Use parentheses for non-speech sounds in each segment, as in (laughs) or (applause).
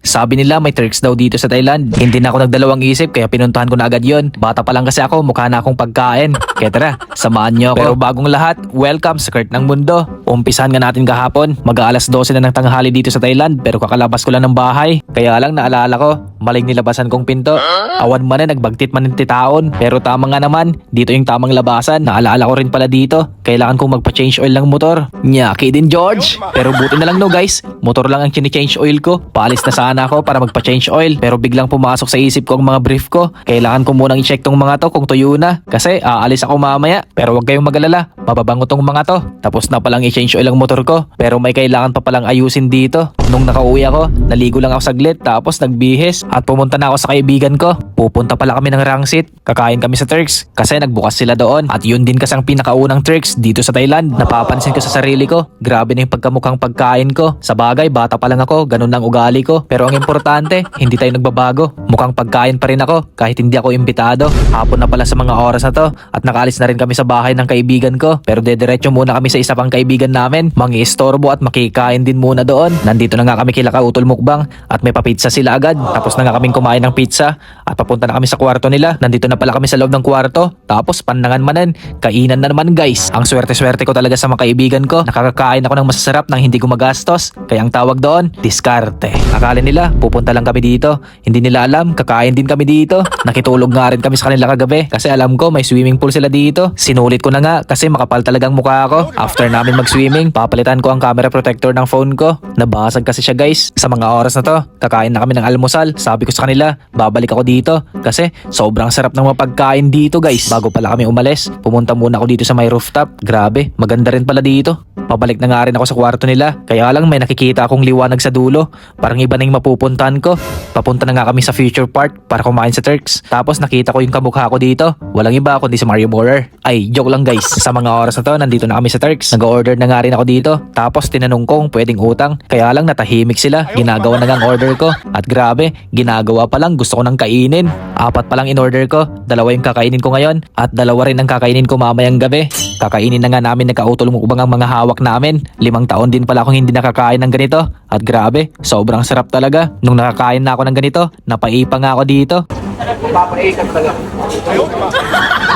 Sabi nila may Turks daw dito sa Thailand. Hindi na ako nagdalawang isip kaya pinuntahan ko na agad yon. Bata pa lang kasi ako, mukha na akong pagkain. Kaya tara, samahan niyo ako. Pero bagong lahat, welcome sa Kurt ng Mundo. Umpisahan nga natin kahapon. Mag-aalas 12 na ng tanghali dito sa Thailand pero kakalabas ko lang ng bahay. Kaya lang naalala ko, maling nilabasan kong pinto. Awan man na nagbagtit man ng titaon. Pero tama nga naman, dito yung tamang labasan. Naalala ko rin pala dito, kailangan kong magpa-change oil ng motor. Nyaki din George. Pero buti na lang no guys, motor lang ang chini-change oil ko. Paalis na sana ako para magpa-change oil. Pero biglang pumasok sa isip ko ang mga brief ko. Kailangan ko munang i-check tong mga to kung tuyo na. Kasi aalis ako mamaya. Pero wag kayong magalala, mababango tong mga to. Tapos na palang i-change oil ang motor ko. Pero may kailangan pa palang ayusin dito. Nung nakauwi ako, naligo lang ako saglit tapos nagbihis at pumunta na ako sa kaibigan ko. Pupunta pala kami ng Rangsit. Kakain kami sa Turks kasi nagbukas sila doon. At yun din kasi ang pinakaunang Turks dito sa Thailand. Napapansin ko sa sarili ko. Grabe na yung pagkamukhang pagkain ko. Sa bagay, bata pa lang ako. Ganun ang ugali ko. Pero ang importante, hindi tayo nagbabago. Mukhang pagkain pa rin ako kahit hindi ako imbitado. Hapon na pala sa mga oras na to. At nakaalis na rin kami sa bahay ng kaibigan ko. Pero dediretso muna kami sa isa pang kaibigan namin. Mangi-istorbo at makikain din muna doon. Nandito na nga kami kila Kautol Mukbang at may papizza sila agad. Tapos na nga kaming kumain ng pizza at papunta na kami sa kwarto nila. Nandito na pala kami sa loob ng kwarto. Tapos panangan manan, kainan na naman guys. Ang swerte-swerte ko talaga sa mga kaibigan ko. Nakakakain ako ng masasarap nang hindi gumagastos. Kaya ang tawag doon, diskarte. Akala nila, pupunta lang kami dito. Hindi nila alam, kakain din kami dito. Nakitulog nga rin kami sa kanila kagabi. Kasi alam ko, may swimming pool sila dito. Sinulit ko na nga kasi makapal talagang mukha ko. After namin mag-swimming, papalitan ko ang camera protector ng phone ko. Nabasag kasi siya guys. Sa mga oras na to, kakain na kami ng almusal. Sabi ko sa kanila, babalik ako dito. Kasi sobrang sarap ng mga pagkain dito guys. Bago pala kami umalis, pumunta muna ako dito sa may rooftop. Grabe, maganda rin pala dito. Pabalik na nga rin ako sa kwarto nila. Kaya lang may nakikita akong liwanag sa dulo. Parang iba na yung mapupuntahan ko. Papunta na nga kami sa future park para kumain sa Turks. Tapos nakita ko yung kamukha ko dito. Walang iba kundi si Mario Borer. Ay, joke lang guys. (laughs) Sa mga oras na to, nandito na kami sa Turks. Nag-order na nga rin ako dito. Tapos tinanong ko kung pwedeng utang. Kaya lang natahimik sila. Ginagawa na nga ang order ko. At grabe, ginagawa pa lang gusto ko nang kainin. Apat pa lang in order ko. Dalawa yung kakainin ko ngayon. At dalawa rin ang kakainin ko mamayang gabi. Kakainin na nga namin nagkautol mukbang ang mga hawak namin. Limang taon din pala akong hindi nakakain ng ganito. At grabe, sobrang sarap talaga. Nung nakakain na ako ng ganito, napaipa nga ako dito.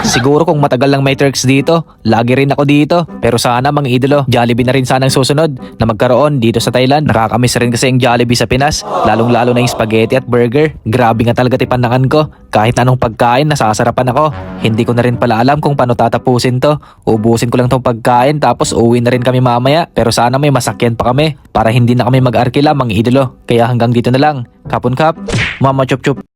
Siguro kung matagal lang may Turks dito, lagi rin ako dito. Pero sana mga idolo, Jollibee na rin sana ang susunod na magkaroon dito sa Thailand. Nakakamiss rin kasi yung Jollibee sa Pinas, lalong lalo na yung spaghetti at burger. Grabe nga talaga tipanangan ko. Kahit anong pagkain, nasasarapan ako. Hindi ko na rin pala alam kung paano tatapusin to. Ubusin ko lang tong pagkain tapos uwi na rin kami mamaya. Pero sana may masakyan pa kami para hindi na kami mag-arkila mga idolo. Kaya hanggang dito na lang. Kapon kap, mama chup chup.